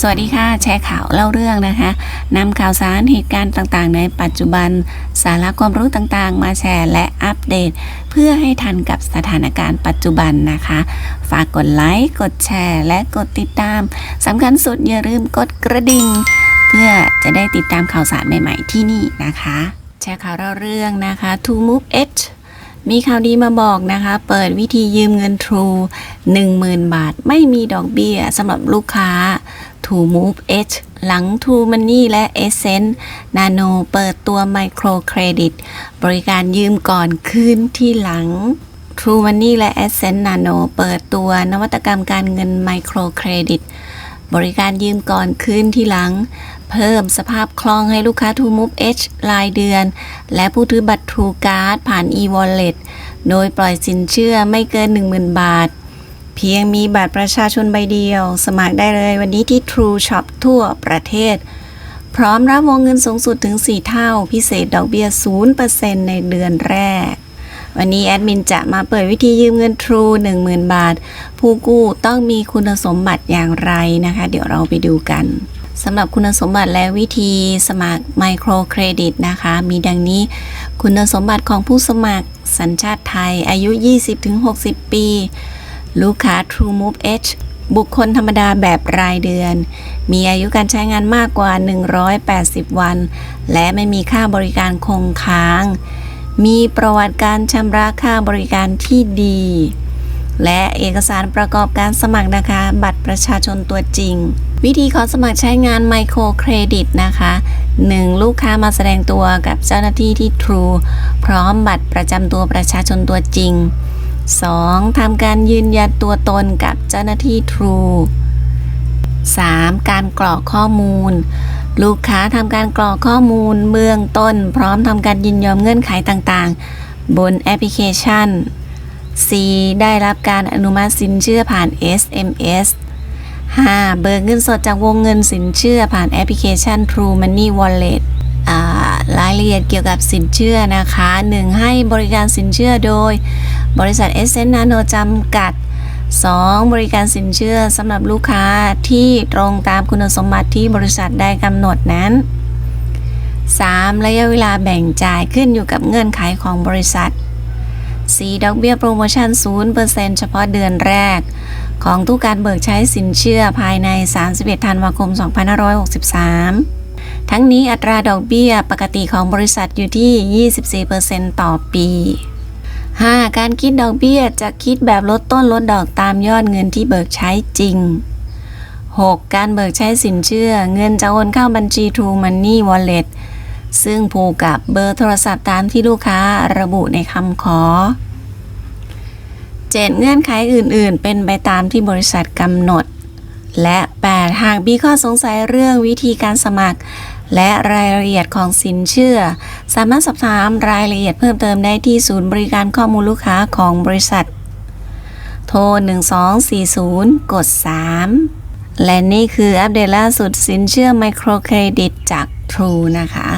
สวัสดีค่ะ แชร์ข่าวเล่าเรื่องนะคะนำข่าวสารเหตุการณ์ต่างๆ ในปัจจุบัน สาระความรู้ต่างๆ มาแชร์และอัปเดต เพื่อให้ทันกับสถานการณ์ปัจจุบันนะคะ ฝากกดไลค์กดแชร์ และกดติดตามสำคัญสุดอย่าลืมกดกระดิ่งเพื่อจะได้ติดตามข่าวสารใหม่ๆที่นี่นะคะ แชร์ข่าวเล่าเรื่องนะคะ To Move Edge มีข่าวดีมาบอกนะคะ เปิดวิธียืมเงิน True 10,000 บาท ไม่มีดอกเบี้ยสำหรับลูกค้า To Move Edge หลัง True Money และ Essence Nano เปิดตัว Micro Credit บริการยืมก่อนคืนที่หลัง True Money และ Essence Nano เปิดตัวนวัตกรรมการเงิน Micro Credit บริการยืมก่อนคืนที่หลัง เพิ่มสภาพคล่องให้ลูกค้า True Move Edge รายเดือน และผู้ถือบัตร True Card ผ่าน e-wallet โดยปล่อยสินเชื่อไม่เกิน 10,000 บาท เพียงมีบัตรประชาชนใบเดียว สมัครได้เลยวันนี้ที่ True Shop ทั่วประเทศ พร้อมรับวงเงินสูงสุดถึง 4 เท่า พิเศษดอกเบี้ย 0%ในเดือนแรก วันนี้แอดมินจะมาเปิดวิธียืมเงิน True 10,000 บาท ผู้กู้ต้องมีคุณสมบัติอย่างไรนะคะ เดี๋ยวเราไปดูกันสำหรับคุณสมบัติและวิธีสมัครไมโครเครดิตนะคะ มีดังนี้ คุณสมบัติของผู้สมัครสัญชาติไทยอายุ 20-60 ปี ลูกค้า True Move Edge บุคคลธรรมดาแบบรายเดือน มีอายุการใช้งานมากกว่า 180 วัน และไม่มีค่าบริการคงค้าง มีประวัติการชำระค่าบริการที่ดี และเอกสารประกอบการสมัครนะคะ บัตรประชาชนตัวจริง วิธีขอสมัครใช้งานไมโครเครดิตนะคะ 1. ลูกค้ามาแสดงตัวกับเจ้าหน้าที่ที่ True พร้อมบัตรประจำตัวประชาชนตัวจริง 2. ทำการยืนยันตัวตนกับเจ้าหน้าที่ True 3. การกรอกข้อมูล ลูกค้าทำการกรอกข้อมูลเบื้องต้น พร้อมทำการยินยอมเงื่อนไขต่างๆ บนแอปพลิเคชัน 4. ได้รับการอนุมัติสินเชื่อผ่าน SMS 5. เบิกเงินสดจากวงเงินสินเชื่อผ่านแอปพลิเคชัน True Money Wallet รายละเอียดเกี่ยวกับสินเชื่อนะคะ 1. ให้บริการสินเชื่อโดย บริษัท e s s e n Nano จำกัด 2. บริการสินเชื่อสำหรับลูกค้าที่ตรงตามคุณสมบัติที่บริษัทได้กำหนดนั้น 3. ระยะเวลาแบ่งจ่ายขึ้นอยู่กับเงื่อนไขของบริษัท 4. ดอกเบี้ยโปรโมชั่น 0%เฉพาะเดือนแรก ของทุกการเบิกใช้สินเชื่อภายใน 31 ธันวาคม 2563 ทั้งนี้อัตราดอกเบี้ยปกติของบริษัทอยู่ที่ 24%ต่อปี 5. การคิดดอกเบี้ยจะคิดแบบลดต้นลดดอกตามยอดเงินที่เบิกใช้จริง 6. การเบิกใช้สินเชื่อ เงินจะโอนเข้าบัญชี True Money Wallet ซึ่งผูกกับเบอร์โทรศัพท์ตามที่ลูกค้าระบุในคำขอ 7. เงื่อนไขอื่น ๆ เป็นไปตามที่บริษัทกำหนด และ 8. หากมีข้อสงสัยเรื่องวิธีการสมัคร และรายละเอียดของสินเชื่อ สามารถสอบถามรายละเอียดเพิ่มเติมได้ที่ศูนย์บริการข้อมูลลูกค้าของบริษัท โทร 1240 กด 3 และนี่คืออัปเดตล่าสุดสินเชื่อไมโครเครดิตจาก True นะคะ